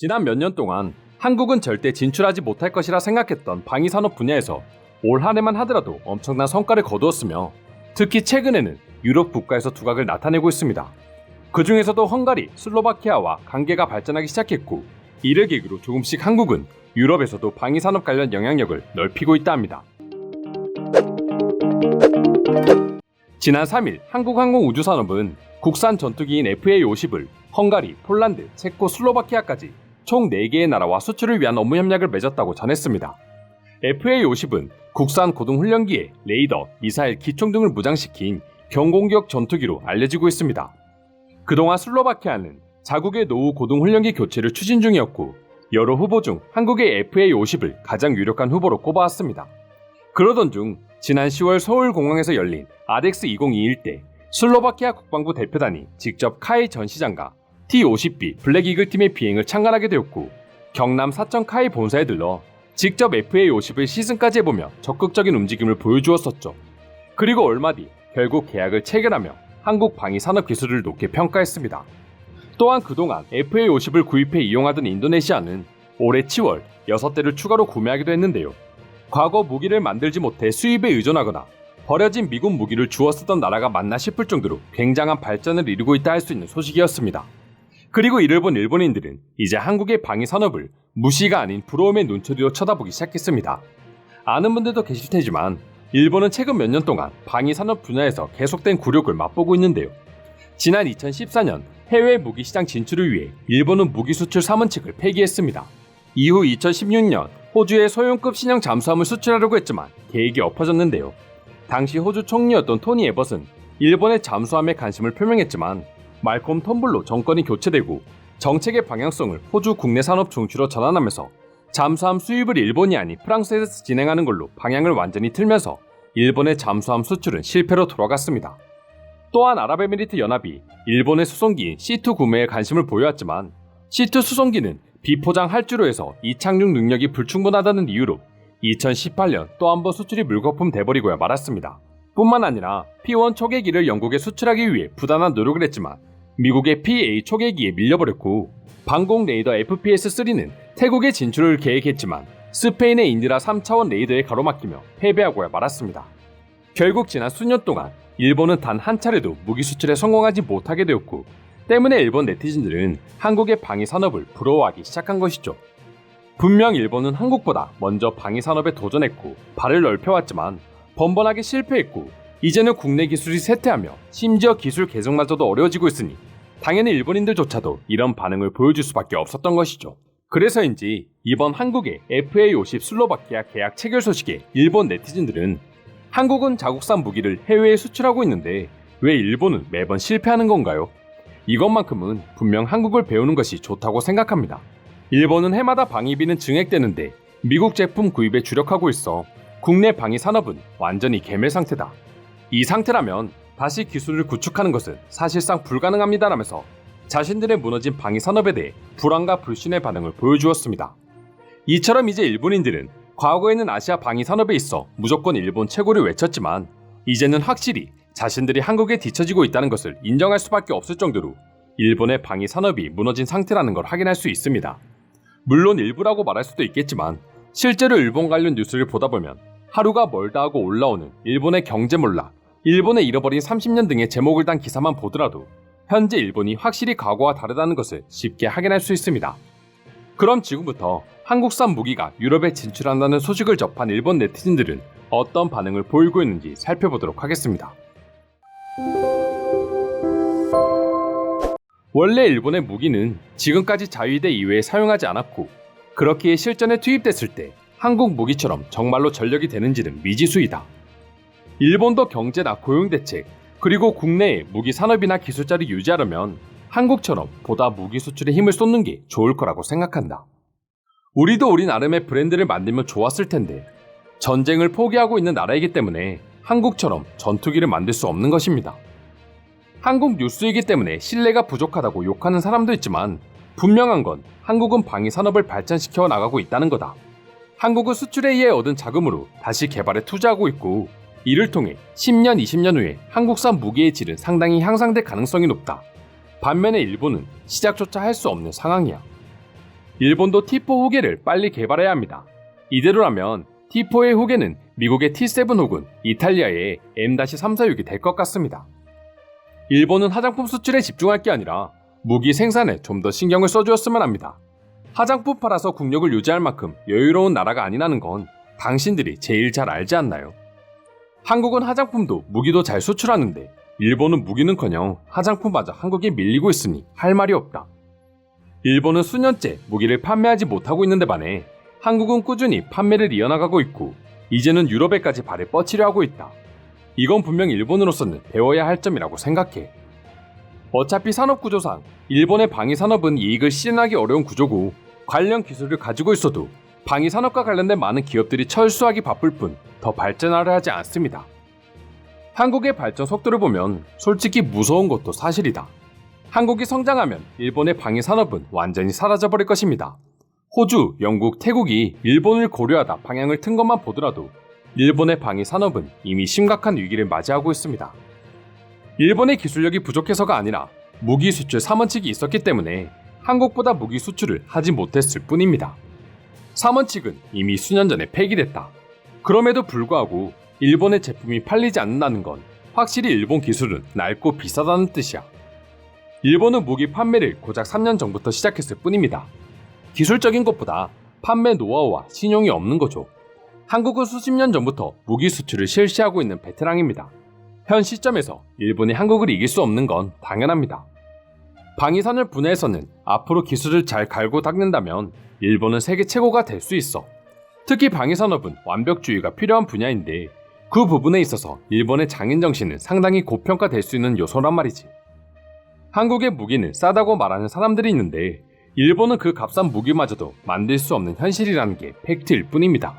지난 몇 년 동안 한국은 절대 진출하지 못할 것이라 생각했던 방위산업 분야에서 올 한 해만 하더라도 엄청난 성과를 거두었으며 특히 최근에는 유럽 국가에서 두각을 나타내고 있습니다. 그 중에서도 헝가리, 슬로바키아와 관계가 발전하기 시작했고 이를 계기로 조금씩 한국은 유럽에서도 방위산업 관련 영향력을 넓히고 있다 합니다. 지난 3일 한국항공우주산업은 국산 전투기인 FA-50을 헝가리, 폴란드, 체코, 슬로바키아까지 총 4개의 나라와 수출을 위한 업무 협약을 맺었다고 전했습니다. FA-50은 국산 고등훈련기에 레이더, 미사일, 기총 등을 무장시킨 경공격 전투기로 알려지고 있습니다. 그동안 슬로바키아는 자국의 노후 고등훈련기 교체를 추진 중이었고 여러 후보 중 한국의 FA-50을 가장 유력한 후보로 꼽아왔습니다. 그러던 중 지난 10월 서울공항에서 열린 아덱스 2021 때 슬로바키아 국방부 대표단이 직접 카이 전 시장과 T-50B 블랙이글 팀의 비행을 참관하게 되었고 경남 사천 카이 본사에 들러 직접 FA-50을 시승까지 해보며 적극적인 움직임을 보여주었었죠. 그리고 얼마 뒤 결국 계약을 체결하며 한국 방위 산업 기술을 높게 평가했습니다. 또한 그동안 FA-50을 구입해 이용하던 인도네시아는 올해 7월 6대를 추가로 구매하기도 했는데요. 과거 무기를 만들지 못해 수입에 의존하거나 버려진 미군 무기를 주워 쓰던 나라가 맞나 싶을 정도로 굉장한 발전을 이루고 있다 할 수 있는 소식이었습니다. 그리고 이를 본 일본인들은 이제 한국의 방위 산업을 무시가 아닌 부러움의 눈초리로 쳐다보기 시작했습니다. 아는 분들도 계실 테지만 일본은 최근 몇 년 동안 방위 산업 분야에서 계속된 굴욕을 맛보고 있는데요. 지난 2014년 해외 무기 시장 진출을 위해 일본은 무기 수출 3원칙을 폐기했습니다. 이후 2016년 호주에 소형급 신형 잠수함을 수출하려고 했지만 계획이 엎어졌는데요. 당시 호주 총리였던 토니 에벗은 일본의 잠수함에 관심을 표명했지만 말콤 텀블로 정권이 교체되고 정책의 방향성을 호주 국내 산업 중추로 전환하면서 잠수함 수입을 일본이 아닌 프랑스에서 진행하는 걸로 방향을 완전히 틀면서 일본의 잠수함 수출은 실패로 돌아갔습니다. 또한 아랍에미리트 연합이 일본의 수송기인 C2 구매에 관심을 보여왔지만 C2 수송기는 비포장 할주로 해서 이착륙 능력이 불충분하다는 이유로 2018년 또 한 번 수출이 물거품 돼버리고야 말았습니다. 뿐만 아니라 P1 초계기를 영국에 수출하기 위해 부단한 노력을 했지만 미국의 PA 초계기에 밀려버렸고 방공 레이더 FPS-3는 태국에 진출을 계획했지만 스페인의 인디라 3차원 레이더에 가로막히며 패배하고야 말았습니다. 결국 지난 수년 동안 일본은 단 한 차례도 무기 수출에 성공하지 못하게 되었고 때문에 일본 네티즌들은 한국의 방위 산업을 부러워하기 시작한 것이죠. 분명 일본은 한국보다 먼저 방위 산업에 도전했고 발을 넓혀왔지만 번번하게 실패했고 이제는 국내 기술이 쇠퇴하며 심지어 기술 개성마저도 어려워지고 있으니 당연히 일본인들조차도 이런 반응을 보여줄 수밖에 없었던 것이죠. 그래서인지 이번 한국의 FA50 슬로바키아 계약 체결 소식에 일본 네티즌들은 한국은 자국산 무기를 해외에 수출하고 있는데 왜 일본은 매번 실패하는 건가요? 이것만큼은 분명 한국을 배우는 것이 좋다고 생각합니다. 일본은 해마다 방위비는 증액되는데 미국 제품 구입에 주력하고 있어 국내 방위 산업은 완전히 개멸 상태다. 이 상태라면 다시 기술을 구축하는 것은 사실상 불가능합니다라면서 자신들의 무너진 방위 산업에 대해 불안과 불신의 반응을 보여주었습니다. 이처럼 이제 일본인들은 과거에는 아시아 방위 산업에 있어 무조건 일본 최고를 외쳤지만 이제는 확실히 자신들이 한국에 뒤처지고 있다는 것을 인정할 수밖에 없을 정도로 일본의 방위 산업이 무너진 상태라는 걸 확인할 수 있습니다. 물론 일부라고 말할 수도 있겠지만 실제로 일본 관련 뉴스를 보다 보면 하루가 멀다 하고 올라오는 일본의 경제 몰락, 일본의 잃어버린 30년 등의 제목을 단 기사만 보더라도 현재 일본이 확실히 과거와 다르다는 것을 쉽게 확인할 수 있습니다. 그럼 지금부터 한국산 무기가 유럽에 진출한다는 소식을 접한 일본 네티즌들은 어떤 반응을 보이고 있는지 살펴보도록 하겠습니다. 원래 일본의 무기는 지금까지 자위대 이외에 사용하지 않았고 그렇기에 실전에 투입됐을 때 한국 무기처럼 정말로 전력이 되는지는 미지수이다. 일본도 경제나 고용 대책 그리고 국내의 무기 산업이나 기술자를 유지하려면 한국처럼 보다 무기 수출에 힘을 쏟는 게 좋을 거라고 생각한다. 우리도 우리 나름의 브랜드를 만들면 좋았을 텐데 전쟁을 포기하고 있는 나라이기 때문에 한국처럼 전투기를 만들 수 없는 것입니다. 한국 뉴스이기 때문에 신뢰가 부족하다고 욕하는 사람도 있지만 분명한 건 한국은 방위 산업을 발전시켜 나가고 있다는 거다. 한국은 수출에 의해 얻은 자금으로 다시 개발에 투자하고 있고 이를 통해 10년, 20년 후에 한국산 무기의 질은 상당히 향상될 가능성이 높다. 반면에 일본은 시작조차 할 수 없는 상황이야. 일본도 T4 후계를 빨리 개발해야 합니다. 이대로라면 T4의 후계는 미국의 T7 혹은 이탈리아의 M-346이 될 것 같습니다. 일본은 화장품 수출에 집중할 게 아니라 무기 생산에 좀 더 신경을 써주었으면 합니다. 화장품 팔아서 국력을 유지할 만큼 여유로운 나라가 아니라는 건 당신들이 제일 잘 알지 않나요? 한국은 화장품도 무기도 잘 수출하는데 일본은 무기는커녕 화장품마저 한국에 밀리고 있으니 할 말이 없다. 일본은 수년째 무기를 판매하지 못하고 있는데 반해 한국은 꾸준히 판매를 이어나가고 있고 이제는 유럽에까지 발을 뻗치려 하고 있다. 이건 분명 일본으로서는 배워야 할 점이라고 생각해. 어차피 산업 구조상 일본의 방위 산업은 이익을 실현하기 어려운 구조고 관련 기술을 가지고 있어도 방위 산업과 관련된 많은 기업들이 철수하기 바쁠 뿐 더 발전하려 하지 않습니다. 한국의 발전 속도를 보면 솔직히 무서운 것도 사실이다. 한국이 성장하면 일본의 방위 산업은 완전히 사라져버릴 것입니다. 호주, 영국, 태국이 일본을 고려하다 방향을 튼 것만 보더라도 일본의 방위 산업은 이미 심각한 위기를 맞이하고 있습니다. 일본의 기술력이 부족해서가 아니라 무기 수출 3원칙이 있었기 때문에 한국보다 무기 수출을 하지 못했을 뿐입니다. 3원칙은 이미 수년 전에 폐기됐다. 그럼에도 불구하고 일본의 제품이 팔리지 않는다는 건 확실히 일본 기술은 낡고 비싸다는 뜻이야. 일본은 무기 판매를 고작 3년 전부터 시작했을 뿐입니다. 기술적인 것보다 판매 노하우와 신용이 없는 거죠. 한국은 수십 년 전부터 무기 수출을 실시하고 있는 베테랑입니다. 현 시점에서 일본이 한국을 이길 수 없는 건 당연합니다. 방위산을 분해해서는 앞으로 기술을 잘 갈고 닦는다면 일본은 세계 최고가 될 수 있어. 특히 방위산업은 완벽주의가 필요한 분야인데 그 부분에 있어서 일본의 장인 정신은 상당히 고평가될 수 있는 요소란 말이지. 한국의 무기는 싸다고 말하는 사람들이 있는데 일본은 그 값싼 무기마저도 만들 수 없는 현실이라는 게 팩트일 뿐입니다.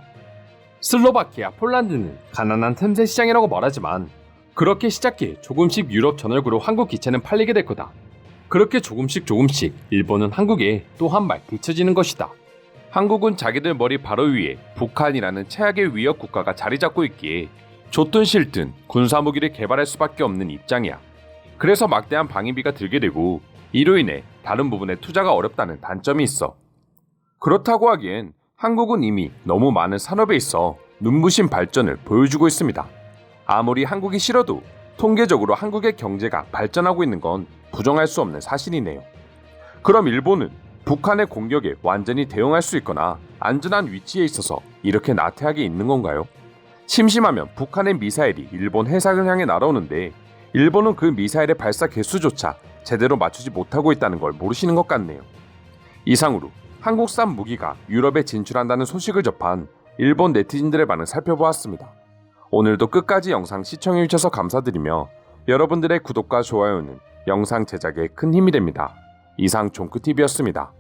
슬로바키아, 폴란드는 가난한 틈새 시장이라고 말하지만 그렇게 시작해 조금씩 유럽 전월구로 한국 기체는 팔리게 될 거다. 그렇게 조금씩 조금씩 일본은 한국에 또 한발 뒤처지는 것이다. 한국은 자기들 머리 바로 위에 북한이라는 최악의 위협 국가가 자리 잡고 있기에 좋든 싫든 군사무기를 개발할 수밖에 없는 입장이야. 그래서 막대한 방위비가 들게 되고 이로 인해 다른 부분에 투자가 어렵다는 단점이 있어. 그렇다고 하기엔 한국은 이미 너무 많은 산업에 있어 눈부신 발전을 보여주고 있습니다. 아무리 한국이 싫어도 통계적으로 한국의 경제가 발전하고 있는 건 부정할 수 없는 사실이네요. 그럼 일본은 북한의 공격에 완전히 대응할 수 있거나 안전한 위치에 있어서 이렇게 나태하게 있는 건가요? 심심하면 북한의 미사일이 일본 해상을 향해 날아오는데 일본은 그 미사일의 발사 개수조차 제대로 맞추지 못하고 있다는 걸 모르시는 것 같네요. 이상으로 한국산 무기가 유럽에 진출한다는 소식을 접한 일본 네티즌들의 반응 살펴보았습니다. 오늘도 끝까지 영상 시청해주셔서 감사드리며 여러분들의 구독과 좋아요는 영상 제작에 큰 힘이 됩니다. 이상 종크TV였습니다.